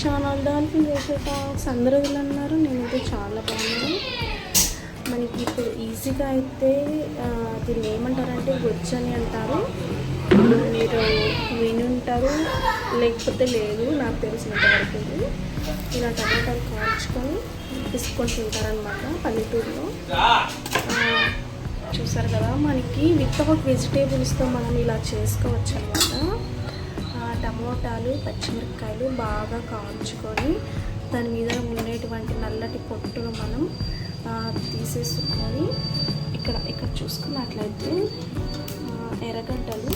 Channel dolphin చేసే talks అందరూ ఇలా అన్నారు. నేనైతే చాలా బాగున్నాను. మనకి ఇప్పుడు ఈజీగా అయితే దీన్ని ఏమంటారంటే గొచ్చని అంటారు. మీరు విని ఉంటారు లేకపోతే లేదు నాకు తెలిసినంత వరకు ఇలా టమాటాలు కాల్చుకొని తీసుకొని తింటారనమాట పల్లెటూరులో. చూసారు కదా మనకి వితౌట్ వెజిటేబుల్స్తో మనం ఇలా చేసుకోవచ్చు అనమాట టమోటాలు పచ్చిమిరపకాయలు బాగా కాల్చుకొని దాని మీద ఉండేటువంటి నల్లటి పొట్టును మనం తీసేసుకొని ఇక్కడ ఇక్కడ చూసుకున్నట్లయితే ఎర్రగడ్డలు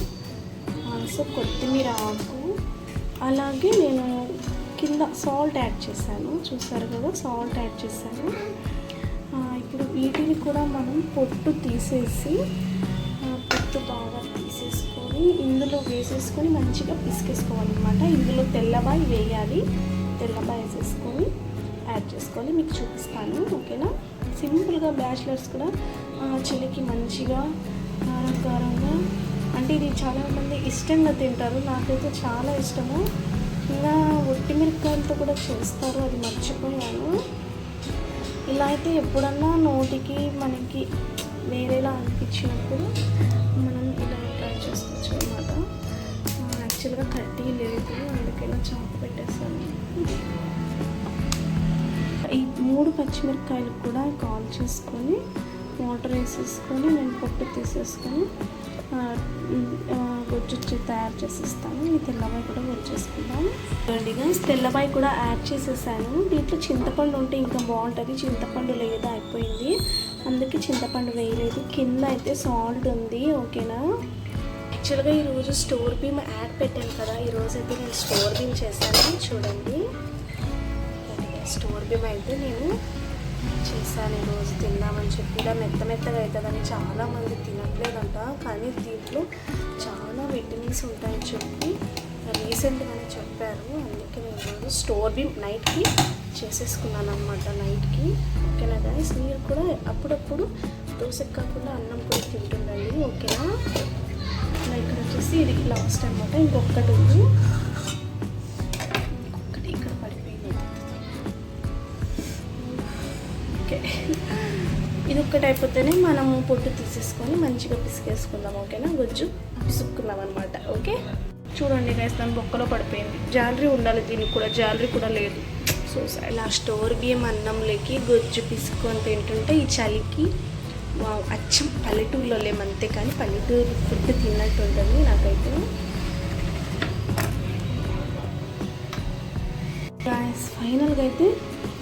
సో కొత్తిమీర ఆకు అలాగే నేను కింద సాల్ట్ యాడ్ చేశాను. చూసారు కదా సాల్ట్ యాడ్ చేశాను. ఇప్పుడు వీటిని కూడా మనం పొట్టు తీసేసి సాల్ట్ బాగా తీసేసుకొని ఇందులో వేసేసుకొని మంచిగా పిసికేసుకోవాలన్నమాట. ఇందులో తెల్లబాయి వేయాలి. తెల్లబాయి వేసేసుకొని యాడ్ చేసుకొని మీకు చూపిస్తాను ఓకేనా? సింపుల్గా బ్యాచిలర్స్ కూడా చిలికి చలికి మంచిగా కారం కారంగా అంటే ఇది చాలామంది ఇష్టంగా తింటారు. నాకైతే చాలా ఇష్టము. ఇంకా ఒట్టి మిరపకాయలతో కూడా చేస్తారు. అది మర్చిపోయాను. ఇలా అయితే ఎప్పుడన్నా నోటికి మనకి వేరేలా అనిపించినప్పుడు యాక్చువల్గా లేదు అందుకైనా ఇలా పెట్టేస్తాను ఈ మూడు పచ్చిమిరపకాయలు కూడా కాల్ చేసుకొని వాటర్ వేసేసుకొని నేను పొట్టు తీసేసుకొని ఆ, తయారు చేసేస్తాను. ఈ తెల్లబాయి కూడా వచ్చేసుకుందాం రెడీగా తెల్లబాయి కూడా యాడ్ చేసేసాను. దీంట్లో చింతపండు ఉంటే ఇంకా బాగుంటుంది. చింతపండు లేదా అయిపోయింది. అందుకే చింతపండు వేయలేదు. కింద అయితే సాల్ట్ ఉంది ఓకేనా? యాక్చువల్గా ఈరోజు స్టోర్ బీమ్ యాడ్ పెట్టాను కదా ఈరోజు అయితే నేను స్టోర్ బీమ్ చేశాను. చూడండి. స్టోర్ బీమ్ అయితే నేను చేశాను ఈరోజు తిందామని చెప్పి. ఇలా మెత్త మెత్తగా అవుతుందని చాలామంది తినట్లేదంట కానీ దీంట్లో చాలా విటమిన్స్ ఉంటాయని చెప్పి రీసెంట్గానే చెప్పారు. అందుకే నేను ఈరోజు స్టోర్ బీమ్ నైట్కి చేసేసుకున్నాను అనమాట నైట్కి. ఓకేనా గైస్ మీరు కూడా అప్పుడప్పుడు దోశ కాకుండా అన్నం కూడా తింటుండండి. లాస్ట్ అనమాట ఇంకొకటి ఉంది. ఇంకొకటి ఇక్కడ పడిపోయింది. ఓకే. ఇది ఒక్కటి అయిపోతేనే మనం పొట్టు తీసేసుకొని మంచిగా పిసికేసుకుందాం ఓకేనా? గొజ్జు పిసుక్కుందాం అనమాట ఓకే? చూడండి గైస్ దాని బొక్కలో పడిపోయింది. జాలరీ ఉండాలి దీనికి కూడా జాలరీ కూడా లేదు. సో ఇలా స్టోర్ బియ్యం అన్నంలోకి గొజ్జు పిసుకొని తింటుంటే ఈ చలికి అచ్చం. పల్లెటూరులో లేమంతే కానీ పల్లెటూరు ఫుడ్ తిన్నట్టు ఉంటుంది నాకైతే. ఫైనల్గా అయితే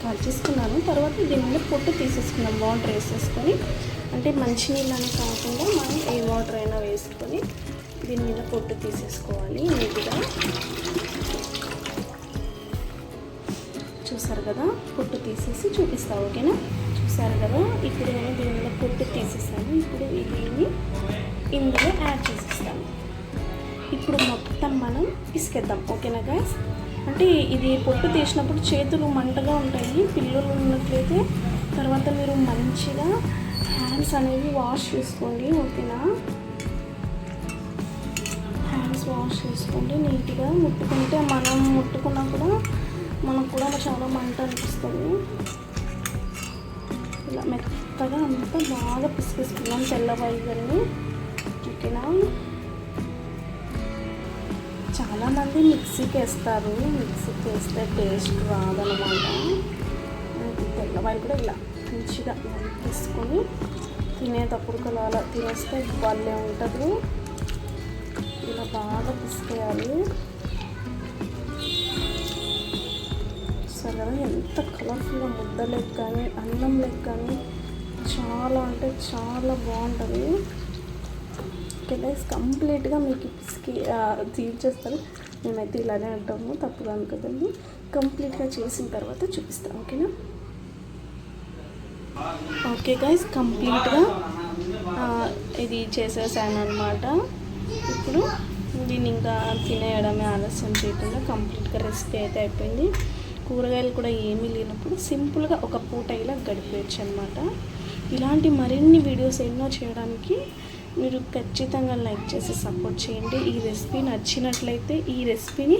కాల్ చేసుకున్నాను. తర్వాత దీని మీద పొట్టు తీసేసుకున్నాం వాటర్ వేసేసుకొని. అంటే మంచినీళ్ళని కాకుండా మనం ఏ వాటర్ అయినా వేసుకొని దీని మీద పొట్టు తీసేసుకోవాలి నీట్గా. చూసారు కదా? పొట్టు తీసేసి చూపిస్తా ఓకేనా? చూసారు కదా ఇప్పుడు నేను దీని మీద పొట్టు తీసేసాను. ఇప్పుడు దీన్ని ఇందులో యాడ్ చేసేస్తాను. ఇప్పుడు మొత్తం మనం పిసికేద్దాం. ఓకేనా గాయస్ అంటే ఇది పొట్టు తీసినప్పుడు చేతులు మంటగా ఉంటాయి పిల్లలు ఉన్నట్లయితే తర్వాత మీరు మంచిగా హ్యాండ్స్ అనేవి వాష్ చేసుకోండి. ఓకేనా? హ్యాండ్స్ వాష్ చేసుకోండి. నీట్గా ముట్టుకుంటే మనం ముట్టుకున్నా కూడా మనకు కూడా చాలా మంట అనిపిస్తుంది. ఇలా మెత్తగా అంతా బాగా పిసిపిస్తున్నాం తెల్లవాయిగల్ని ఓకేనా? చాలామంది మిక్సీకి వేస్తారు మిక్సీకి వేస్తే టేస్ట్ రాదనమాట తెల్లవాయి కూడా ఇలా మంచిగా తీసుకొని తినేటప్పుడు కూడా అలా తినేస్తే భలే ఉంటుంది. ఇలా బాగా పిసికేయాలి. కానీ ఎంత కలర్ఫుల్గా ముద్దలకు కానీ అన్నం అన్నంలకు కానీ చాలా అంటే చాలా బాగుంటుంది. ఓకే గైస్ కంప్లీట్గా మీకు పిసికి తీర్చేస్తారు మేమైతే ఇలానే అంటాము తప్పుగా అనుకోదండి కంప్లీట్గా చేసిన తర్వాత చూపిస్తాను ఓకేనా? ఓకే గైస్ కంప్లీట్గా ఇది చేసేసాను అనమాట ఇప్పుడు దీన్ని ఇంకా తినేయడమే ఆలస్యం చేయకుండా కంప్లీట్గా రెసిపీ అయితే అయిపోయింది. కూరగాయలు కూడా ఏమీ లేనప్పుడు సింపుల్గా ఒక పూట ఇలా గడిపేయచ్చు అనమాట ఇలాంటి మరిన్ని వీడియోస్ ఎన్నో చేయడానికి మీరు ఖచ్చితంగా లైక్ చేసి సపోర్ట్ చేయండి. ఈ రెసిపీ నచ్చినట్లయితే ఈ రెసిపీని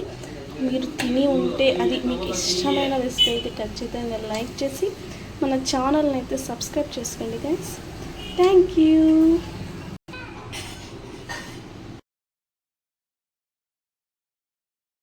మీరు తిని ఉంటే అది మీకు ఇష్టమైన రెసిపీ అయితే ఖచ్చితంగా లైక్ చేసి మన ఛానల్ని అయితే సబ్స్క్రైబ్ చేసుకోండి గైస్ థ్యాంక్ యూ